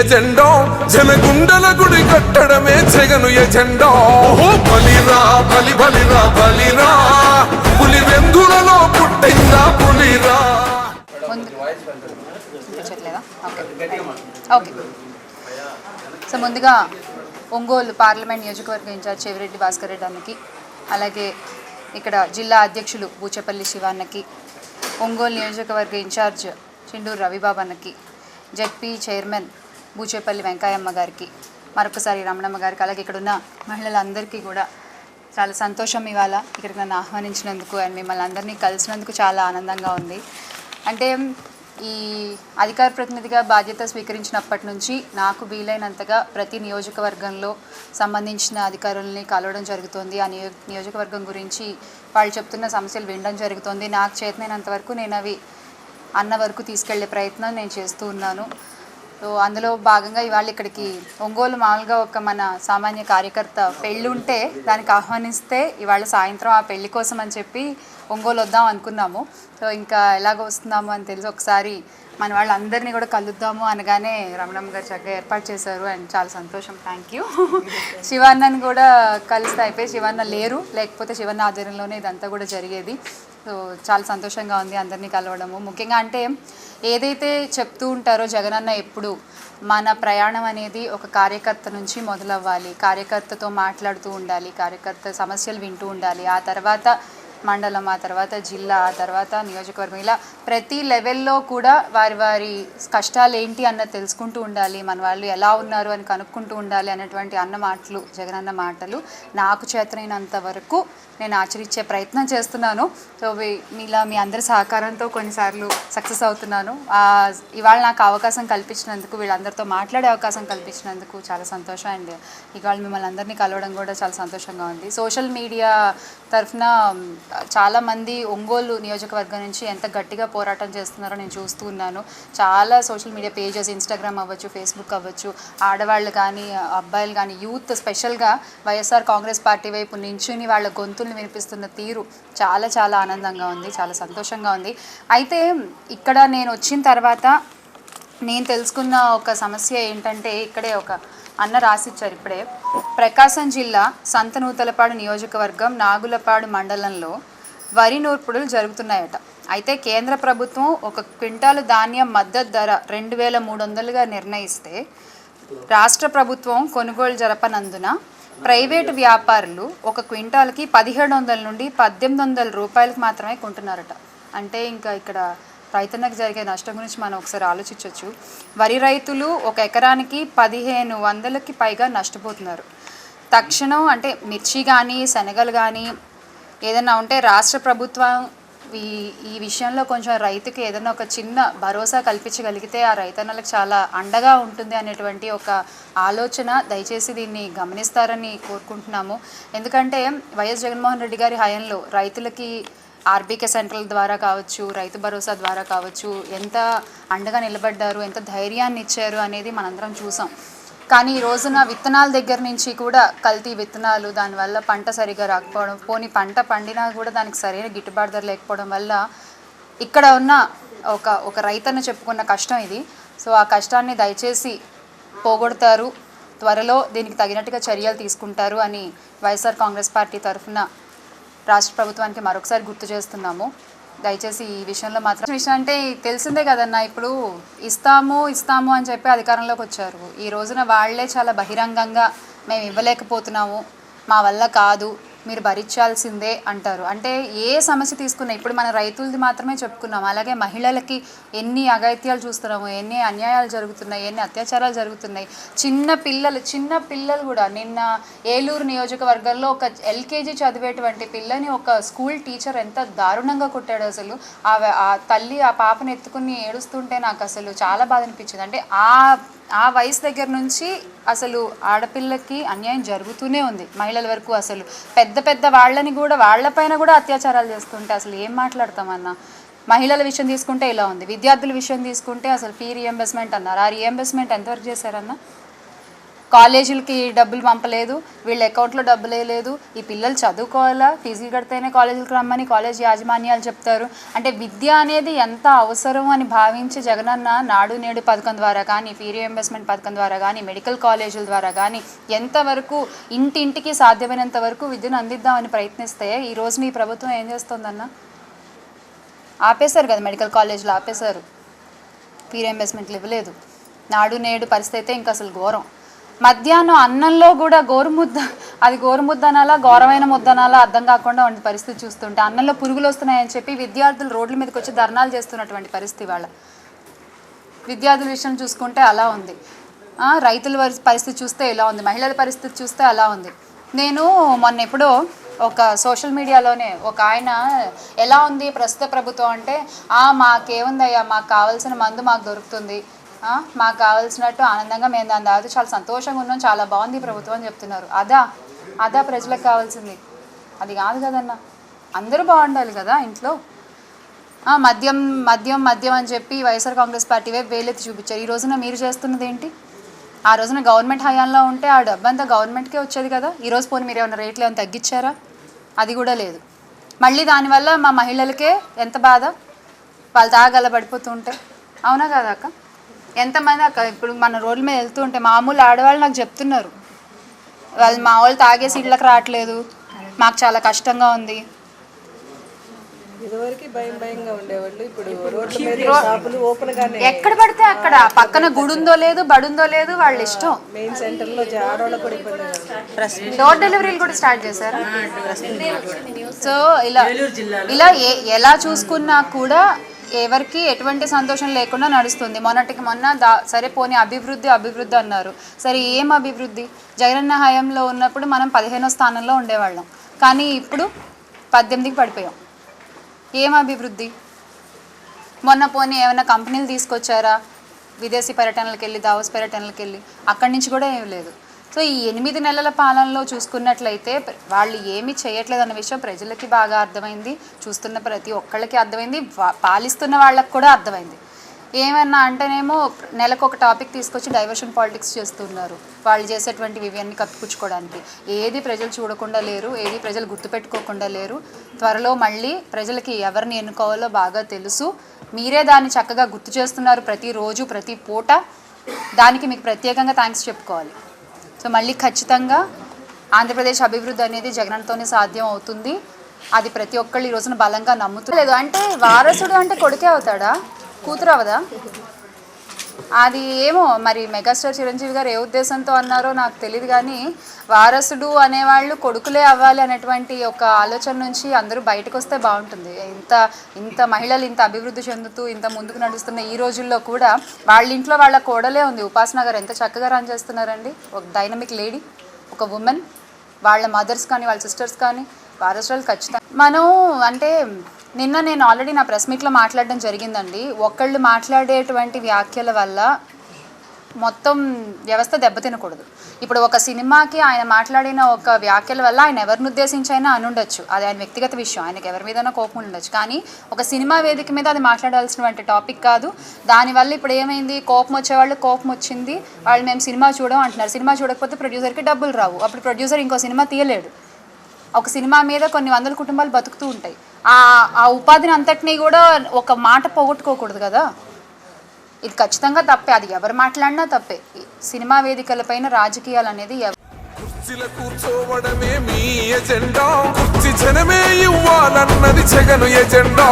Agenda? జనగుండల గుడి కట్టడమే జగను ఎజెండో. బలిరా బలి బలిరా బలిరా. పులి వెందులలో పుట్టిందా పులిరా? Okay okay. సో ముందుగా ఒంగోలు పార్లమెంట్ నియోజకవర్గ ఇన్ఛార్జ్ చెవిరెడ్డి భాస్కర్ రెడ్డి అన్నకి అలాగే ఇక్కడ జిల్లా అధ్యక్షులు బూచపల్లి శివాన్నకి ఒంగోలు నియోజకవర్గ ఇన్ఛార్జ్ చిండూరు రవిబాబు అన్నకి జెడ్పీ చైర్మన్ బూచేపల్లి వెంకాయమ్మ గారికి మరొకసారి రమణమ్మ గారికి అలాగే ఇక్కడ ఉన్న మహిళలందరికీ కూడా చాలా సంతోషం ఇవాళ ఇక్కడికి నన్ను ఆహ్వానించినందుకు అండ్ మిమ్మల్ని అందరినీ కలిసినందుకు చాలా ఆనందంగా ఉంది. అంటే ఈ అధికార ప్రతినిధిగా బాధ్యత స్వీకరించినప్పటి నుంచి నాకు వీలైనంతగా ప్రతి నియోజకవర్గంలో సంబంధించిన అధికారుల్ని కలవడం జరుగుతుంది. ఆ నియో నియోజకవర్గం గురించి వాళ్ళు చెప్తున్న సమస్యలు వినడం జరుగుతుంది. నాకు చేతనైనంత వరకు నేను అవి అన్న వరకు తీసుకెళ్ళే ప్రయత్నం నేను చేస్తూ ఉన్నాను. అందులో భాగంగా ఇవాళ ఇక్కడికి ఒంగోలు మామూలుగా ఒక మన సామాన్య కార్యకర్త పెళ్ళి ఉంటే దానికి ఆహ్వానిస్తే ఇవాళ సాయంత్రం ఆ పెళ్ళి కోసం అని చెప్పి ఒంగోలు వద్దాం అనుకున్నాము. సో ఇంకా ఎలాగ వస్తున్నాము అని తెలిసి ఒకసారి మన వాళ్ళందరినీ కూడా కలుద్దాము అనగానే రమణమ్మ గారు చక్కగా ఏర్పాటు చేశారు అండ్ చాలా సంతోషం. Thank you. శివాన్నని కూడా కలిస్తే అయిపోయి శివన్న లేరు. లేకపోతే శివన్న ఆధ్వర్యంలోనే ఇదంతా కూడా జరిగేది. సో చాలా సంతోషంగా ఉంది అందరినీ కలవడము. ముఖ్యంగా అంటే ఏదైతే చెప్తూ ఉంటారో జగనన్న ఎప్పుడు మన ప్రయాణం అనేది ఒక కార్యకర్త నుంచి మొదలవ్వాలి. కార్యకర్తతో మాట్లాడుతూ ఉండాలి కార్యకర్త సమస్యలు వింటూ ఉండాలి. ఆ తర్వాత మండలం ఆ తర్వాత జిల్లా ఆ తర్వాత నియోజకవర్గం. ఇలా ప్రతి లెవెల్లో కూడా వారి వారి కష్టాలు ఏంటి అన్నది తెలుసుకుంటూ ఉండాలి. మన వాళ్ళు ఎలా ఉన్నారు అని కనుక్కుంటూ ఉండాలి అన్నటువంటి అన్న మాటలు జగనన్న మాటలు నాకు చేతనైనంత వరకు నేను ఆచరించే ప్రయత్నం చేస్తున్నాను. సో మీలా మీ అందరి సహకారంతో కొన్నిసార్లు సక్సెస్ అవుతున్నాను. ఇవాళ నాకు అవకాశం కల్పించినందుకు వీళ్ళందరితో మాట్లాడే అవకాశం కల్పించినందుకు చాలా సంతోషం అండ్. ఇవాళ మిమ్మల్ని అందరినీ కలవడం కూడా చాలా సంతోషంగా ఉంది. సోషల్ మీడియా తరఫున చాలామంది ఒంగోలు నియోజకవర్గం నుంచి ఎంత గట్టిగా పోరాటం చేస్తున్నారో నేను చూస్తూ ఉన్నాను. చాలా సోషల్ మీడియా పేజెస్ ఇన్స్టాగ్రామ్ అవ్వచ్చు ఫేస్బుక్ అవ్వచ్చు ఆడవాళ్ళు కానీ అబ్బాయిలు కానీ యూత్ స్పెషల్గా వైఎస్ఆర్ కాంగ్రెస్ పార్టీ వైపు నించుని వాళ్ళ గొంతుల్ని వినిపిస్తున్న తీరు చాలా చాలా ఆనందంగా ఉంది చాలా సంతోషంగా ఉంది. అయితే ఇక్కడ నేను వచ్చిన తర్వాత నేను తెలుసుకున్న ఒక సమస్య ఏంటంటే ఇక్కడే ఒక అన్న రాసిచ్చారు. ఇప్పుడే ప్రకాశం జిల్లా సంతనూతలపాడు నియోజకవర్గం నాగులపాడు మండలంలో వరి నూర్పుడులు జరుగుతున్నాయట. అయితే కేంద్ర ప్రభుత్వం ఒక క్వింటాలు ధాన్యం మద్దతు ధర రెండు వేల మూడు వందలుగా నిర్ణయిస్తే రాష్ట్ర ప్రభుత్వం కొనుగోలు జరపనందున ప్రైవేటు వ్యాపారులు ఒక క్వింటాల్కి పదిహేడు వందల నుండి పద్దెనిమిది వందల రూపాయలకు మాత్రమే కొంటున్నారట. అంటే ఇంకా ఇక్కడ రైతన్నకు జరిగే నష్టం గురించి మనం ఒకసారి ఆలోచించవచ్చు వరి రైతులు ఒక ఎకరానికి పదిహేను వందలకి పైగా నష్టపోతున్నారు. తక్షణం అంటే మిర్చి కానీ శనగలు కానీ ఏదైనా ఉంటే రాష్ట్ర ప్రభుత్వం ఈ ఈ విషయంలో కొంచెం రైతుకి ఏదైనా ఒక చిన్న భరోసా కల్పించగలిగితే ఆ రైతన్నలకు చాలా అండగా ఉంటుంది అనేటువంటి ఒక ఆలోచన దయచేసి దీన్ని గమనిస్తారని కోరుకుంటున్నాము. ఎందుకంటే వైఎస్ జగన్మోహన్ రెడ్డి గారి హయాంలో రైతులకి ఆర్బీకే సెంట్రల్ ద్వారా కావచ్చు రైతు భరోసా ద్వారా కావచ్చు ఎంత అండగా నిలబడ్డారు ఎంత ధైర్యాన్ని ఇచ్చారు అనేది మనందరం చూసాం. కానీ ఈ రోజున విత్తనాల దగ్గర నుంచి కూడా కల్తీ విత్తనాలు దానివల్ల పంట సరిగా రాకపోవడం పోనీ పంట పండినా కూడా దానికి సరైన గిట్టుబాటు ధర లేకపోవడం వల్ల ఇక్కడ ఉన్న ఒక ఒక రైతన్న చెప్పుకున్న కష్టం ఇది. సో ఆ కష్టాన్ని దయచేసి పోగొడతారు త్వరలో దీనికి తగినట్టుగా చర్యలు తీసుకుంటారు అని వైఎస్ఆర్ కాంగ్రెస్ పార్టీ తరఫున రాష్ట్ర ప్రభుత్వానికి మరొకసారి గుర్తు చేస్తున్నాము. దయచేసి ఈ విషయంలో మాత్రం విషయం అంటే తెలిసిందే కదన్నా ఇప్పుడు ఇస్తాము ఇస్తాము అని చెప్పి అధికారంలోకి వచ్చారు. ఈ రోజున వాళ్ళే చాలా బహిరంగంగా మేము ఇవ్వలేకపోతున్నాము. మా వల్ల కాదు. మీరు భరించాల్సిందే అంటారు. అంటే ఏ సమస్య తీసుకున్నా ఇప్పుడు మన రైతులది మాత్రమే చెప్పుకున్నాం. అలాగే మహిళలకి ఎన్ని అగైత్యాలు చూస్తున్నాము ఎన్ని అన్యాయాలు జరుగుతున్నాయి ఎన్ని అత్యాచారాలు జరుగుతున్నాయి. చిన్న పిల్లలు చిన్న పిల్లలు కూడా నిన్న ఏలూరు నియోజకవర్గంలో ఒక ఎల్కేజీ చదివేటువంటి పిల్లని ఒక స్కూల్ టీచర్ ఎంత దారుణంగా కొట్టాడు అసలు. ఆ ఆ తల్లి ఆ పాపను ఎత్తుకుని ఏడుస్తుంటే నాకు అసలు చాలా బాధ అనిపించింది. అంటే ఆ ఆ వయసు దగ్గర నుంచి అసలు ఆడపిల్లకి అన్యాయం జరుగుతూనే ఉంది. మహిళల వరకు అసలు పెద్ద పెద్ద వాళ్ళని కూడా వాళ్ళపైన కూడా అత్యాచారాలు చేస్తుంటే అసలు ఏం మాట్లాడతామన్నా మహిళల విషయం తీసుకుంటే ఇలా ఉంది. విద్యార్థుల విషయం తీసుకుంటే అసలు ఫీ రియంబర్స్మెంట్ అన్నారు. ఆ రియంబర్స్మెంట్ ఎంతవరకు చేశారన్నా? కాలేజీలకి డబ్బులు పంపలేదు వీళ్ళ అకౌంట్లో డబ్బులు వేయలేదు ఈ పిల్లలు చదువుకోవాలా? ఫీజులు కడితేనే కాలేజీలకు రమ్మని కాలేజ్ యాజమాన్యాలు చెప్తారు. అంటే విద్య అనేది ఎంత అవసరం అని భావించి జగనన్న నాడు నేడు పథకం ద్వారా కానీ ఫీ రీఎంబర్స్మెంట్ పథకం ద్వారా కానీ మెడికల్ కాలేజీల ద్వారా కానీ ఎంతవరకు ఇంటింటికి సాధ్యమైనంత వరకు విద్యను అందిద్దామని ప్రయత్నిస్తే ఈ రోజు మీ ప్రభుత్వం ఏం చేస్తుందన్న? ఆపేశారు కదా మెడికల్ కాలేజీలు ఆపేశారు. ఫీ రీఎంబర్స్మెంట్లు ఇవ్వలేదు. నాడు నేడు పరిస్థితి అయితే ఇంకా అసలు ఘోరం. మధ్యాహ్నం అన్నంలో కూడా గోరుముద్ద అది గోరుముద్ద అనాలా ఘోరమైన ముద్ద అనాలా అర్థం కాకుండా ఉండే పరిస్థితి చూస్తుంటే అన్నంలో పురుగులు వస్తున్నాయని చెప్పి విద్యార్థులు రోడ్ల మీదకి వచ్చి ధర్నాలు చేస్తున్నటువంటి పరిస్థితి వాళ్ళ. విద్యార్థుల విషయం చూసుకుంటే అలా ఉంది. రైతుల వరి- పరిస్థితి చూస్తే ఇలా ఉంది. మహిళల పరిస్థితి చూస్తే అలా ఉంది. నేను మొన్న ఎప్పుడో ఒక సోషల్ మీడియాలోనే ఒక ఆయన ఎలా ఉంది ప్రస్తుత ప్రభుత్వం అంటే మాకేముందయ్యా మాకు కావాల్సిన మందు మాకు దొరుకుతుంది. మాకు కావాల్సినట్టు ఆనందంగా మేము దాని తర్వాత చాలా సంతోషంగా ఉన్నాం చాలా బాగుంది ప్రభుత్వం అని చెప్తున్నారు. అదా అదా ప్రజలకు కావాల్సింది. అది కాదు కదన్నా. అందరూ బాగుండాలి కదా ఇంట్లో. మద్యం మద్యం మద్యం అని చెప్పి వైఎస్ఆర్ కాంగ్రెస్ పార్టీ వైపు వేలెత్తి చూపించారు. ఈ రోజున మీరు చేస్తున్నది ఏంటి? ఆ రోజున గవర్నమెంట్ హయాంలో ఉంటే ఆ డబ్బు అంతా గవర్నమెంట్కే వచ్చేది కదా. ఈ రోజు పోనీ మీరు ఏమైనా రేట్లు ఏమైనా తగ్గించారా? అది కూడా లేదు. మళ్ళీ దానివల్ల మా మహిళలకే ఎంత బాధ? వాళ్ళు తాగల పడిపోతుంటే అవునా కదా అక్క? ఎంతమంది అక్క ఇప్పుడు మన రోడ్ల మీద వెళ్తూ ఉంటే మామూలు ఆడవాళ్ళు నాకు చెప్తున్నారు. వాళ్ళు మా వాళ్ళు తాగేసి ఇళ్ళకి రావట్లేదు. మాకు చాలా కష్టంగా ఉంది. ఇదివరకు భయం భయంగా ఉండేవాళ్ళు. ఇప్పుడు రోడ్ల మీద షాపులు ఓపెన్ గానే ఎక్కడ పడితే అక్కడ? పక్కన గుడి ఉందో లేదు బడుందో లేదు వాళ్ళ ఇష్టం. మెయిన్ సెంటర్లో డోర్ డెలివరీలు కూడా స్టార్ట్ చేశారు? సో ఇలా ఇలా ఏ- ఎలా చూసుకున్నా కూడా ఎవరికి ఎటువంటి సంతోషం లేకుండా నడుస్తుంది. మొన్నటికి మొన్న దా సరే పోనీ అభివృద్ధి అభివృద్ధి అన్నారు. సరే ఏం అభివృద్ధి? జగనన్న హయాంలో ఉన్నప్పుడు మనం పదిహేనో స్థానంలో ఉండేవాళ్ళం. కానీ ఇప్పుడు పద్దెనిమిదికి పడిపోయాం. ఏం అభివృద్ధి? మొన్న పోనీ ఏమైనా కంపెనీలు తీసుకొచ్చారా? విదేశీ పర్యటనలకు వెళ్ళి దావోస్ పర్యటనలకు వెళ్ళి అక్కడి నుంచి కూడా ఏం లేదు. సో ఈ ఎనిమిది నెలల పాలనలో చూసుకున్నట్లయితే వాళ్ళు ఏమి చేయట్లేదు అన్న విషయం ప్రజలకి బాగా అర్థమైంది. చూస్తున్న ప్రతి ఒక్కళ్ళకి అర్థమైంది. పాలిస్తున్న వాళ్ళకి కూడా అర్థమైంది. ఏమన్నా అంటేనేమో నెలకు ఒక టాపిక్ తీసుకొచ్చి డైవర్షన్ పాలిటిక్స్ చేస్తున్నారు. వాళ్ళు చేసేటువంటి ఇవన్నీ కప్పిపుచ్చుకోవడానికి. ఏది ప్రజలు చూడకుండా లేరు ఏది ప్రజలు గుర్తుపెట్టుకోకుండా లేరు. త్వరలో మళ్ళీ ప్రజలకి ఎవరిని ఎన్నుకోవాలో బాగా తెలుసు. మీరే దాన్ని చక్కగా గుర్తు చేస్తున్నారు ప్రతిరోజు ప్రతి పూట. దానికి మీకు ప్రత్యేకంగా థ్యాంక్స్ చెప్పుకోవాలి. సో మళ్ళీ ఖచ్చితంగా ఆంధ్రప్రదేశ్ అభివృద్ధి అనేది జగన్తోనే సాధ్యం అవుతుంది. అది ప్రతి ఒక్కళ్ళు ఈ రోజున బలంగా నమ్ముతలేదు అంటే వారసుడు అంటే కొడుకే అవుతాడా? కూతురు అవదా అది ఏమో మరి మెగాస్టార్ చిరంజీవి గారు ఏ ఉద్దేశంతో అన్నారో నాకు తెలియదు కానీ వారసుడు అనేవాళ్ళు కొడుకులే అవ్వాలి అనేటువంటి ఒక ఆలోచన నుంచి అందరూ బయటకు వస్తే బాగుంటుంది. ఇంత ఇంత మహిళలు ఇంత అభివృద్ధి చెందుతూ ఇంత ముందుకు నడుస్తున్న ఈ రోజుల్లో కూడా వాళ్ళ ఇంట్లో వాళ్ళ కోడలే ఉంది. ఉపాసన గారు ఎంత చక్కగా రన్ చేస్తున్నారండి. ఒక డైనమిక్ లేడీ ఒక ఉమెన్ వాళ్ళ మదర్స్ కానీ వాళ్ళ సిస్టర్స్ కానీ వారసులు ఖచ్చితంగా. మనం అంటే నిన్న నేను ఆల్రెడీ నా ప్రెస్ మీట్లో మాట్లాడడం జరిగిందండి. ఒకళ్ళు మాట్లాడేటువంటి వ్యాఖ్యల వల్ల మొత్తం వ్యవస్థ దెబ్బతినకూడదు. ఇప్పుడు ఒక సినిమాకి ఆయన మాట్లాడిన ఒక వ్యాఖ్యల వల్ల ఆయన ఎవరిని ఉద్దేశించి అయినా అనుండొచ్చు అది ఆయన వ్యక్తిగత విషయం. ఆయనకి ఎవరి మీదైనా కోపం ఉండొచ్చు. కానీ ఒక సినిమా వేదిక మీద అది మాట్లాడాల్సినటువంటి టాపిక్ కాదు. దానివల్ల ఇప్పుడు ఏమైంది? కోపం వచ్చేవాళ్ళు కోపం వచ్చింది. వాళ్ళు మేము సినిమా చూడం అంటున్నారు. సినిమా చూడకపోతే ప్రొడ్యూసర్కి డబ్బులు రావు. అప్పుడు ప్రొడ్యూసర్ ఇంకో సినిమా తీయలేడు. ఒక సినిమా మీద కొన్ని వందల కుటుంబాలు బతుకుతూ ఉంటాయి. ఆ ఆ ఉపాధిని అంతటినీ కూడా ఒక మాట పోగొట్టుకోకూడదు కదా. ఇది ఖచ్చితంగా తప్పే. అది ఎవరు మాట్లాడినా తప్పే. సినిమా వేదికలపైన రాజకీయాలు అనేది కుర్చీల కూర్చోవడమే మీ ఎజెండా. కుర్చీ జనమే ఇవ్వాలన్నది జగను ఎజెండా.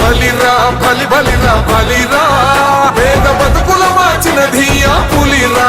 బలిరా బలి బలిరా బలిరా. వేద బతుకుల మార్చినది ఆ పులిరా.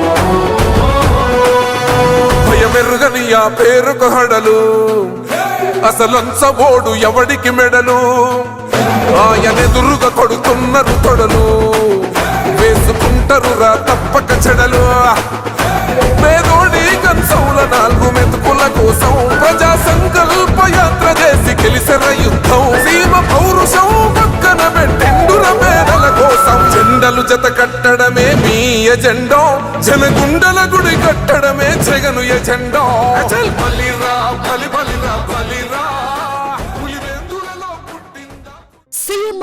భయమెరుగని ఆ పేరుకు హడలు. అసలంచబోడు ఎవడికి మెడలు? ఆయనెదురుగా కొడుతున్నారు తొడలు వేసుకుంటారు రా తప్పక చెడలు. పేదోడి కన్సౌల నాలుగు జత కట్టడమే మీ ఎజెండో. జనగుండల గుడి కట్టడమే జగను ఎజెండో. అచల్ బలిరా బలి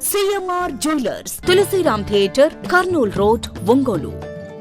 CMR jewellers Tulasiram theatre Kurnool road Ongole